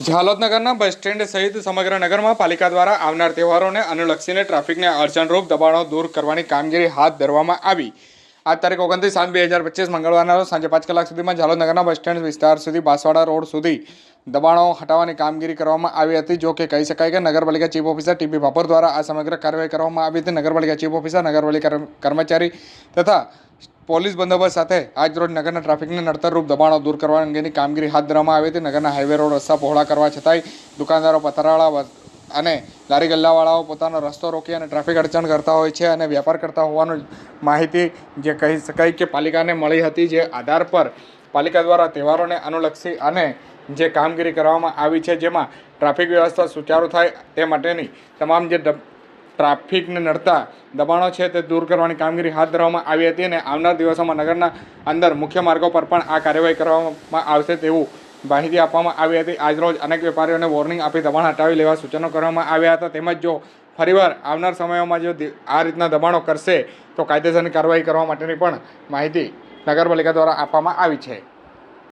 ઝાલોદ નગરના bus stand સહિત સમગ્ર નગરમાં પાલિકા દ્વારા આવનાર તહેવારોને અનુલક્ષીને ટ્રાફિકને અડચણરૂપ દબાણો દૂર કરવાની કામગીરી હાથ ધરવામાં આવી. આ તારીખ ઓગણત્રીસ સાત બે હજાર પચીસ મંગળવારના સાંજે પાંચ કલાક સુધીમાં ઝાલોદ નગરના બસ સ્ટેન્ડ વિસ્તાર સુધી બાંસવાડા રોડ સુધી દબાણો હટાવવાની કામગીરી કરવામાં આવી હતી. જો કે કહી શકાય કે નગરપાલિકા ચીફ ઓફિસર ટીપી ભાપર દ્વારા આ સમગ્ર કાર્યવાહી કરવામાં આવી હતી. નગરપાલિકા ચીફ ઓફિસર, નગરપાલિકા કર્મચારી તથા પોલીસ બંદોબસ્ત સાથે આજ રોજ નગરના ટ્રાફિકને નડતરરૂપ દબાણો દૂર કરવા અંગેની કામગીરી હાથ ધરવામાં આવી હતી. નગરના હાઈવે રોડ રસ્તા પહોળા કરવા છતાંય દુકાનદારો પથરાળા અને લારી ગલ્લાવાળાઓ પોતાનો રસ્તો રોકી અને ટ્રાફિક અડચણ કરતા હોય છે અને વ્યાપાર કરતા હોવાનું માહિતી જે કહી શકાય કે પાલિકાને મળી હતી, જે આધાર પર પાલિકા દ્વારા તહેવારોને અનુલક્ષી અને જે કામગીરી કરવામાં આવી છે, જેમાં ટ્રાફિક વ્યવસ્થા સુચારુ થાય તે માટેની તમામ જે ટ્રાફિકને નડતા દબાણો છે તે દૂર કરવાની કામગીરી હાથ ધરવામાં આવી હતી અને આવનાર દિવસોમાં નગરના અંદર મુખ્ય માર્ગો પર પણ આ કાર્યવાહી કરવામાં આવશે તેવું માહિતી આપવામાં આવી હતી. આજરોજ અનેક વેપારીઓને વોર્નિંગ આપી દબાણ હટાવી લેવા સૂચનો કરવામાં આવ્યા હતા. તેમજ જો ફરીવાર આવનાર સમયોમાં જો આ રીતના દબાણો કરશે તો કાયદેસરની કાર્યવાહી કરવા માટેની પણ માહિતી નગરપાલિકા દ્વારા આપવામાં આવી છે.